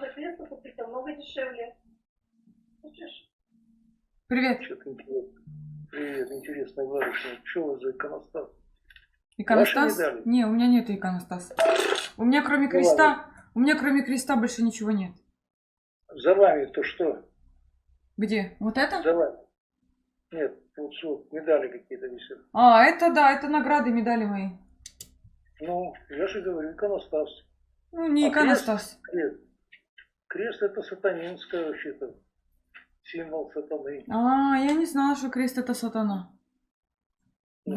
за кресло купить намного дешевле. Хочешь? Привет. Что-то интересно. Привет, интересная барышня. Что у вас за иконостас? Иконостас? Ваши? Не, у меня нет иконостаса. У меня кроме Ну креста, у меня кроме креста больше ничего нет. За вами то что? Где? Вот это? За вами. Нет, вот что, медали какие-то висят. А, это да, это награды, медали мои. Ну, я же говорю, иконостас. Ну, не А иконостас. Крест. Крест это сатанинское вообще-то. Символ сатаны. А, я не знала, что крест это сатана. Ну,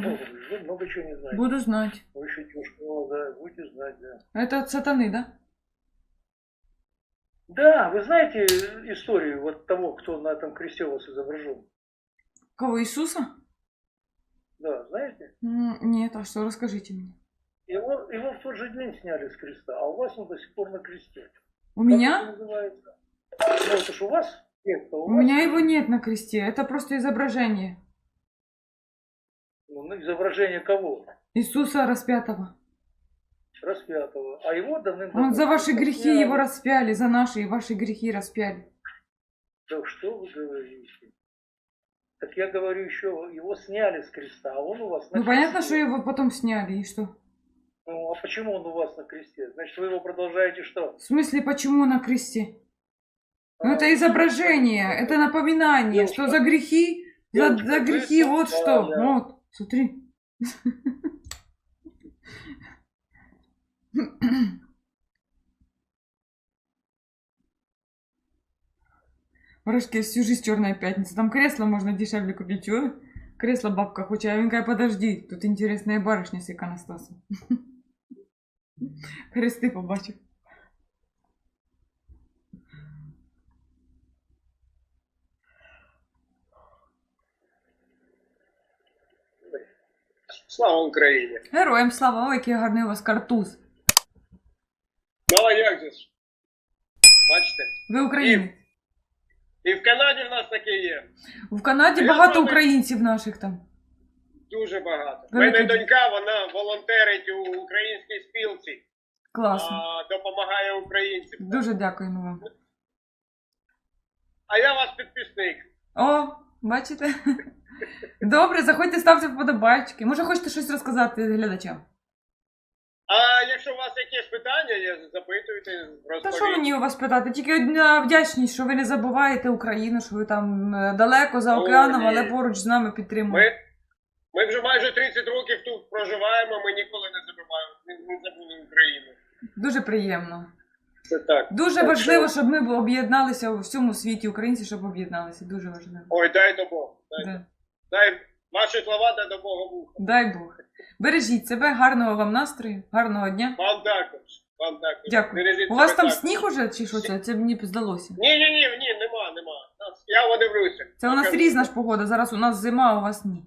вы много чего не знаете. Буду знать. Вы еще девушка молодая, будете знать, да. Это от сатаны, да? Да, вы знаете историю вот того, кто на этом кресте у вас изображен? Кого, Иисуса? Да, знаете? Нет, а что, расскажите мне. Его, его в тот же день сняли с креста, а у вас он до сих пор на кресте. У меня? это? Ну, это у вас? Нет, у, У вас? меня его нет на кресте, это просто изображение. Ну, на изображение кого? Иисуса распятого. Распятого. А его давным-давно... Он за ваши грехи сняли. его распяли, за наши и ваши грехи распяли. Да что вы говорите? Так я говорю еще, его сняли с креста, а он у вас на Ну понятно, кресте. что его потом сняли, и что? Ну, а почему он у вас на кресте? Значит, вы его продолжаете что? В смысле, почему на кресте? Ну А, это изображение, это напоминание, Девушка. что за грехи, за, Девушка, за вы грехи, вот что. сказали. Вот, смотри. Вражки, всю жизнь черная пятница. Там кресло можно дешевле купить. Чего? Кресло бабка хочет. Подожди, тут интересная барышня с иконостасом. Хрести побачив. Слава Україні! Героям слава, ой, який гарний у вас картуз. Ну а як же ж? Бачите? Ви українець. І в Канаді в нас таке є. В Канаді Я багато українців наших там. Дуже багато. У мене донька, вона волонтерить у українській спілці, Класно. а, допомагає українцям. Дуже дякуємо вам. А я вас підписник. О, бачите? Добре, заходьте, ставте вподобайки. Може, хочете щось розказати глядачам? А якщо у вас якісь питання, є, запитуйте, Та що мені у вас питати? Тільки одна вдячність, що ви не забуваєте Україну, що ви там е, далеко за океаном, але поруч з нами підтримуєте. Ми, ми вже майже 30 років тут проживаємо, ми ніколи не забуваємо, не, забули Україну. Дуже приємно. Це так. Дуже Так важливо, що- щоб ми об'єдналися у всьому світі, українці, щоб об'єдналися. Дуже важливо. Ой, дай до Бога. Дай, Да. дай ваші слова дай до Бога вуха. Дай Бог. Бережіть себе, гарного вам настрою, гарного дня. Вам також. Вам також. Дякую. Бережіть У вас там також. сніг уже чи що це? Це мені здалося. Ні, ні, ні, ні, нема, нема. Я подивлюся. Це у нас різна ж погода. Зараз у нас зима, а у вас ні.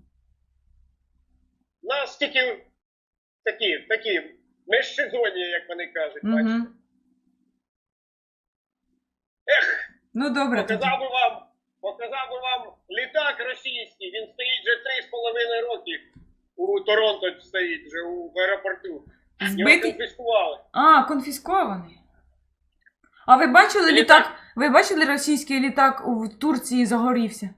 Нас тільки такі, такі, межсезонні, як вони кажуть, бачите. Угу. Ех, Ну добре показав би вам, показав би вам літак російський, він стоїть вже три з половиною роки. У Торонто стоїть вже у аеропорту. Його конфіскували. А, конфіскований. А ви бачили Літак. літак? Ви бачили російський літак у Турції загорівся?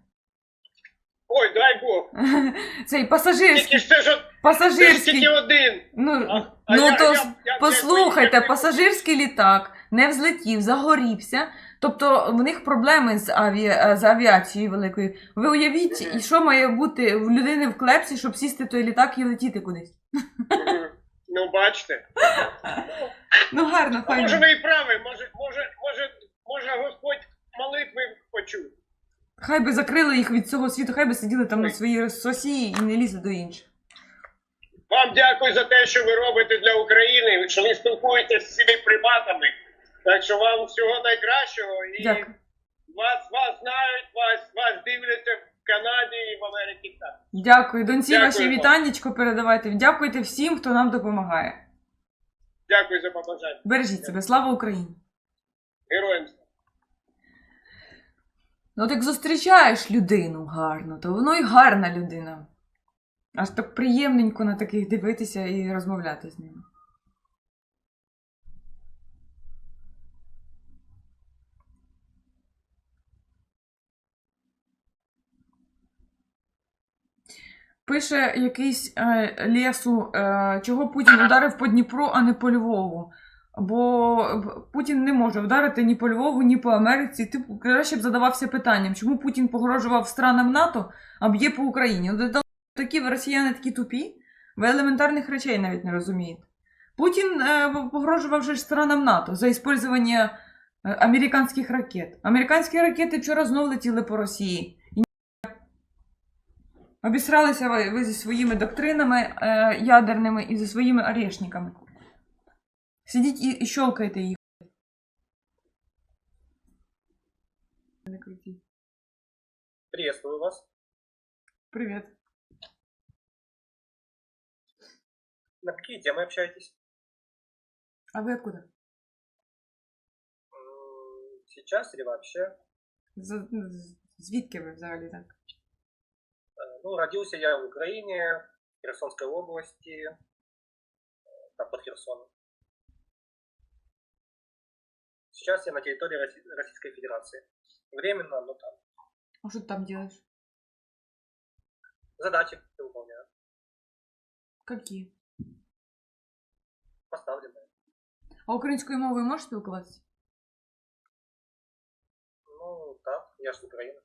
Ой, дай Бог. Цей пасажирський. це ж, це ж Пасажирський. один. Ну, А- а ну я- то я- я- послухайте, я- я- пасажирський літак не взлетів, загорівся. Тобто в них проблеми з, аві... з авіацією великою. Ви уявіть, Мгм. і що має бути в людини в клепсі, щоб сісти той літак і летіти кудись. Мгм. Ну, бачите. Ну гарно, А може ви і праві, може, може, може, може Господь молитви почув. Хай би закрили їх від цього світу, хай би сиділи там на своїй сосі і не лізли до інших. Вам дякую за те, що ви робите для України, що ви спілкуєтеся з цими приматами. Так що вам всього найкращого і Дякую. вас, вас знають, вас, вас дивляться в Канаді і в Америці. Так. Дякую. Донці Дякую ваші вам. вітаннячко передавайте. Дякуйте всім, хто нам допомагає. Дякую за побажання. Бережіть себе, слава Україні! Героям. Ну, так зустрічаєш людину гарно, то воно й гарна людина. Аж так приємненько на таких дивитися і розмовляти з ними. Пише якийсь е, лесу, е, чого Путін ударив по Дніпро, а не по Львову. Бо Путін не може вдарити ні по Львову, ні по Америці. Ти краще б задавався питанням, чому Путін погрожував странам НАТО, а б'є по Україні. Ну, такі росіяни такі тупі, ви елементарних речей навіть не розумієте. Путін е, погрожував же странам НАТО за іспользування е, американських ракет. Американські ракети вчора знов летіли по Росії. Обісралися ви, ви зі своїми доктринами е, ядерними і зі своїми орешниками. Сидіть і, і щелкайте їх. Не крутіть. Приветствую вас. Привіт. На какие темы общаетесь? А ви откуда? М, Сейчас или вообще? З, з- звідки ви взагалі так? Э, Ну, родился я в Украине, в Херсонской области, э, там под Херсоном. Сейчас я на территории Росси- Российской Федерации. Временно, но там. А що ти там робиш? Задачи выполняю, Які? поставленные. А українською мовою можеш спілкуватися? Ну, так, я ж з України.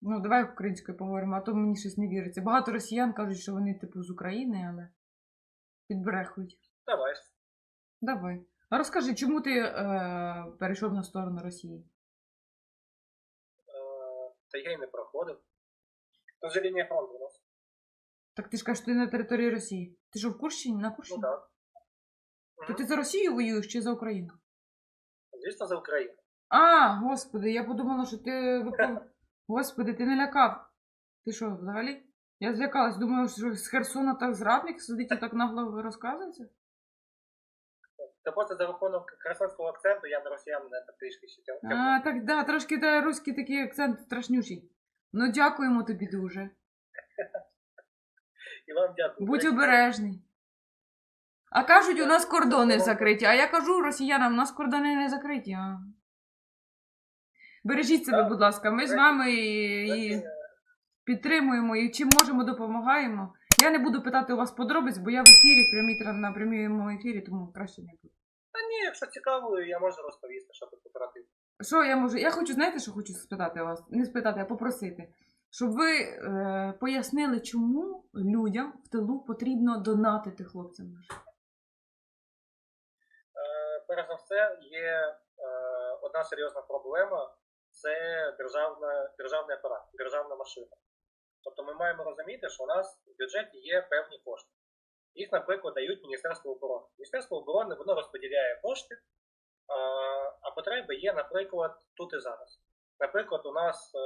Ну, давай українською поговоримо, а то мені щось не віриться. Багато росіян кажуть, що вони типу з України, але підбрехують. Давай. Давай. А розкажи, чому ти е, перейшов на сторону Росії? Э, Та я і не проходив. Тут лінія фронту у нас. Так ти ж кажеш, ти на території Росії. Ти що в Курщині? На Ну Курщині? так. То Мгм. ти за Росію воюєш чи за Україну? Звісно, за Україну. А, господи, я подумала, що ти випав. Господи, ти не лякав. Ти що, взагалі? Я злякалась, думаю, що з Херсона так зрадник сидить і так нагло розказується. Та просто за рахунок херсонського акценту я на росіян трішки ще тягну. А, так, да, трошки да, руський такий акцент страшнючий. Ну, дякуємо тобі дуже. І вам дякую. Будь обережний. А кажуть, у нас кордони закриті. А я кажу росіянам, у нас кордони не закриті. А. Бережіть себе, будь ласка. Ми з вами і, і підтримуємо і чим можемо допомагаємо. Я не буду питати у вас подробиць, бо я в ефірі, прямій на прямому ефірі, тому краще не буду. Та ні, якщо цікаво, я можу розповісти, що тут оперативно. Що я можу? Я хочу, знаєте, що хочу спитати вас? Не спитати, а попросити. Щоб ви е, пояснили, чому людям в тилу потрібно донатити хлопцям нашим. Е, перш за все, є е, одна серйозна проблема це державна, державний апарат, державна машина. Тобто ми маємо розуміти, що у нас в бюджеті є певні кошти. Їх, наприклад, дають Міністерство оборони. Міністерство оборони воно розподіляє кошти, а, потреби є, наприклад, тут і зараз. Наприклад, у нас е,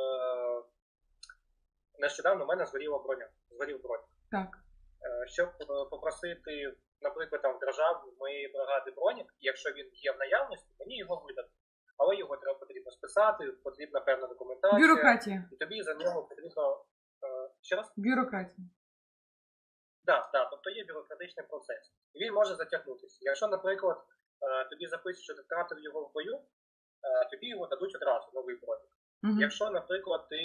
нещодавно в мене згоріла броня. Згорів броня. Так. Е, щоб е, попросити, наприклад, там в державі моєї бригади бронік, якщо він є в наявності, мені його видати. Але його треба потрібно списати, потрібна певна документація, Бюрократія. і тобі за нього потрібно ще раз. Бюрократія. Да, да, тобто є бюрократичний процес. І він може затягнутися. Якщо, наприклад, е, тобі запишуть, що ти втратив його в бою, е, тобі його дадуть одразу новий бронік. Угу. Якщо, наприклад, ти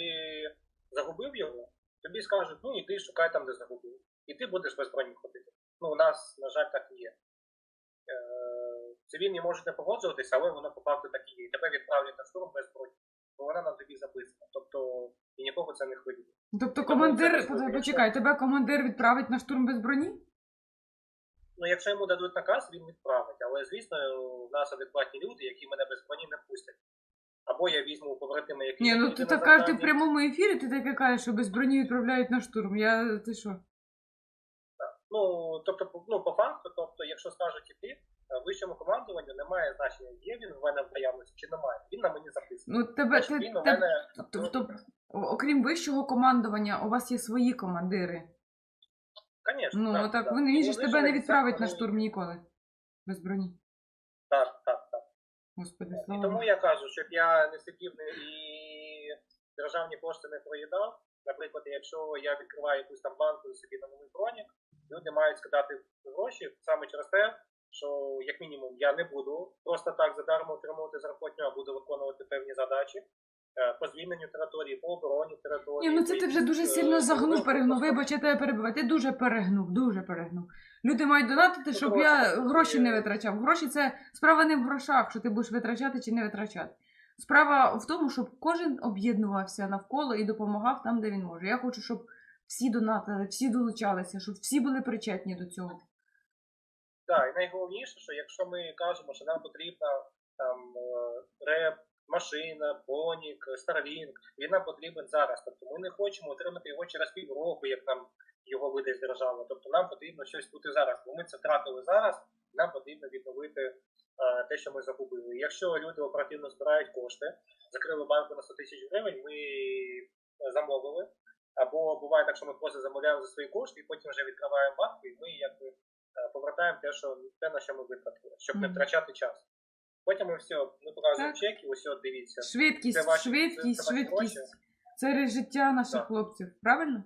загубив його, тобі скажуть, ну іди шукай там, де загубив. І ти будеш без броні ходити. Ну, у нас, на жаль, так і є. Е, цивільні можуть не погоджуватися, але воно по факту так і є. І тебе відправлять на штурм без броні. Бо вона на тобі записана. Тобто і нікого це не хвилює. Тобто командир, почекай, тебе командир відправить на штурм без броні? Ну, якщо йому дадуть наказ, він відправить. Але звісно, у нас адекватні люди, які мене без броні не пустять. Або я візьму побратими, які Ні, ну ти так кажеш, ти в прямому ефірі, ти таке кажеш, що без броні відправляють на штурм. Я ти що? Ну, тобто, ну, по факту, тобто, якщо скажуть іти, вищому командуванню немає значення, є він в мене в наявності чи немає. Він на мені записаний. Ну тебе Значить, ти, він у те- мене тобто, окрім вищого командування, у вас є свої командири. Конечно, Ну так, так так. він же ж тебе не відправить на штурм ніколи. Без броні. Так, так, так. Господи, І слава. тому Богу. я кажу, щоб я не сидів не- і державні кошти не проїдав. Наприклад, якщо я відкриваю якусь там банку собі на новий бронік, люди мають скидати гроші саме через те, що як мінімум я не буду просто так задармо отримувати зарплатню, а буду виконувати певні задачі. е, по звільненню території, по обороні території. Ні, ну це ти вже дуже сильно е, загнув, ну, перегнув. Вибач, я тебе перебиваю. Ти дуже перегнув, дуже перегнув. Люди мають донатити, щоб я гроші е, не витрачав. Гроші це справа не в грошах, що ти будеш витрачати чи не витрачати. Справа в тому, щоб кожен об'єднувався навколо і допомагав там, де він може. Я хочу, щоб всі донатили, всі долучалися, щоб всі були причетні до цього. Так, і найголовніше, що якщо ми кажемо, що нам потрібна там е, реп, машина, бонік, Starlink, він нам потрібен зараз. Тобто ми не хочемо отримати його через півроку, як нам його видасть держава. Тобто нам потрібно щось бути зараз, бо ми це втратили зараз, нам потрібно відновити е, те, що ми загубили. Якщо люди оперативно збирають кошти, закрили банку на 100 тисяч гривень, ми замовили. Або буває так, що ми просто замовляємо за свої кошти і потім вже відкриваємо банку, і ми якби повертаємо те, що те, на що ми витратили, щоб не втрачати час. Потім ми все, ми показуємо Так. чек і ось от дивіться. Швидкість, Це ваші- швидкість, це ваші швидкість. гроші. Це життя наших Так. хлопців, правильно?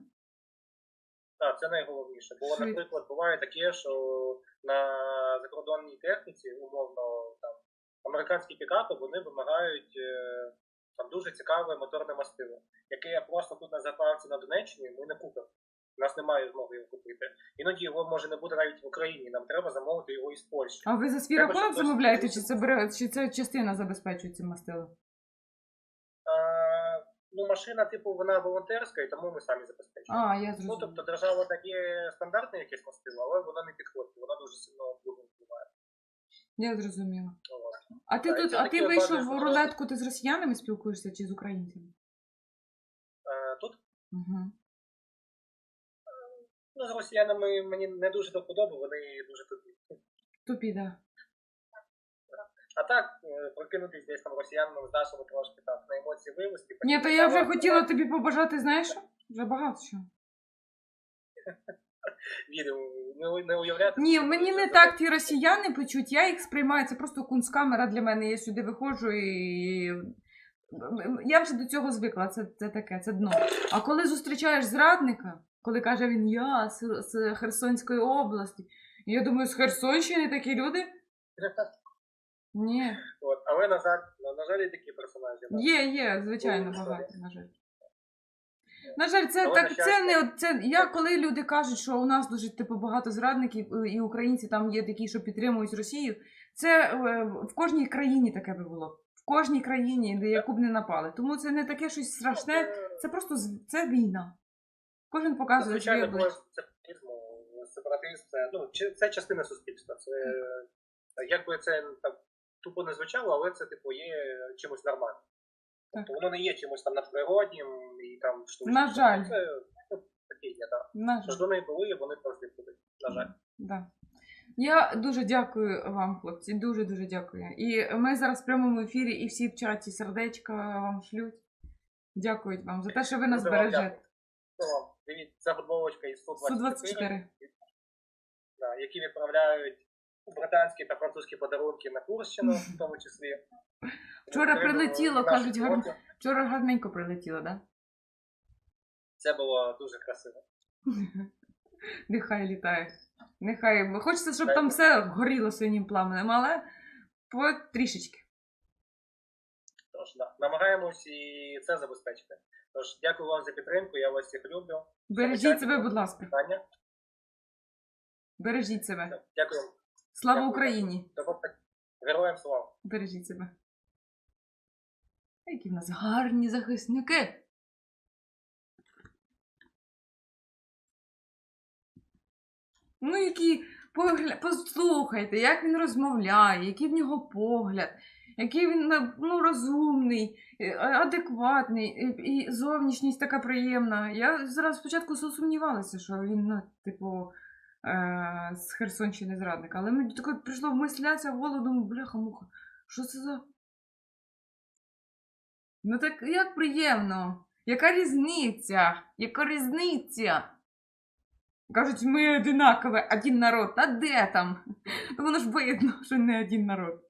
Так, це найголовніше. Бо, Швидко. наприклад, буває таке, що на закордонній техніці, умовно, там американські пікапи, вони вимагають е, там дуже цікаве моторне мастило, яке просто тут на заправці на Донеччині ми не купимо. У нас немає змоги його купити. Іноді його може не буде навіть в Україні. Нам треба замовити його із Польщі. А ви за свій Треба, рахунок щоб замовляєте, чи це бере, чи це частина забезпечує цим мастилом? Ну, машина, типу, вона волонтерська, і тому ми самі забезпечуємо. А, я Ну, тобто держава дає стандартне якесь мастило, але воно не підходить, вона дуже сильно впливає. Я зрозуміла. А ти Так, тут, а ти вийшов в рулетку, ти з росіянами спілкуєшся чи з українцями? Е, Тут Угу. Ну, з росіянами мені не дуже до вподоби, вони дуже тупі. Тупі, да. А так, е, прокинутись десь там росіянам з нашими трошки так на емоції вивести. Ні, то я вже хотіла тобі побажати, знаєш що? Вже багато що. Вірю, не, не уявляти. Ні, мені не так ті росіяни почуть, я їх сприймаю, це просто кунсткамера для мене. Я сюди виходжу і. Я вже до цього звикла, це, це таке, це дно. А коли зустрічаєш зрадника, коли каже він я з, з Херсонської області, і я думаю, з Херсонщини такі люди? Ні. От, але на жаль, на, жаль, і такі персонажі. Є, є, звичайно, Ну, багато, на жаль. На жаль, це Але, так. Це не це. Я коли люди кажуть, що у нас дуже типу багато зрадників е, і українці там є такі, що підтримують Росію. Це е, в кожній країні таке би було. В кожній країні, де яку б не напали. Тому це не таке щось страшне. Це- Це просто це війна. Кожен показує Звичайно, обличчя. сепаратизм це, ну, це частина суспільства. Це, якби це так тупо не звучало, але це типу є чимось нормальним. Тобто воно не є чимось там надприроднім і там штучним. На жаль. Це ну, є, так. На Що жаль. ж вони були, вони завжди будуть. На жаль. Да. Я дуже дякую вам, хлопці. Дуже дуже дякую. І ми зараз в прямому ефірі, і всі в чаті сердечка вам шлють. Дякують вам за те, що ви нас бережете. Дивіться, це футболочка із 124, 124. да, які відправляють британські та французькі подарунки на Курщину, в тому числі. Вчора прилетіло, кажуть, гарно. Вчора гарненько прилетіло, так? Це було дуже красиво. Нехай літає. Нехай. Хочеться, щоб Дай там все горіло синім пламенем, але по трішечки. Тож, да, намагаємось і це забезпечити. Тож, дякую вам за підтримку, я вас всіх люблю. Бережіть себе, будь ласка. Питання. Бережіть себе. Дякую. Слава Дякую. Україні! Героям слава! Бережіть себе. Які в нас гарні захисники. Ну, які послухайте, як він розмовляє, який в нього погляд, який він ну, розумний, е, адекватний, і, і зовнішність така приємна. Я зараз спочатку сумнівалася, що він, ну, типу, е- з Херсонщини зрадник, але мені таке прийшло в мисляця в голову, думаю, бляха-муха, що це за. Ну так як приємно. Яка різниця? Яка різниця? Кажуть, ми одинакові, один народ. А де там? Ну воно ж видно, що не один народ.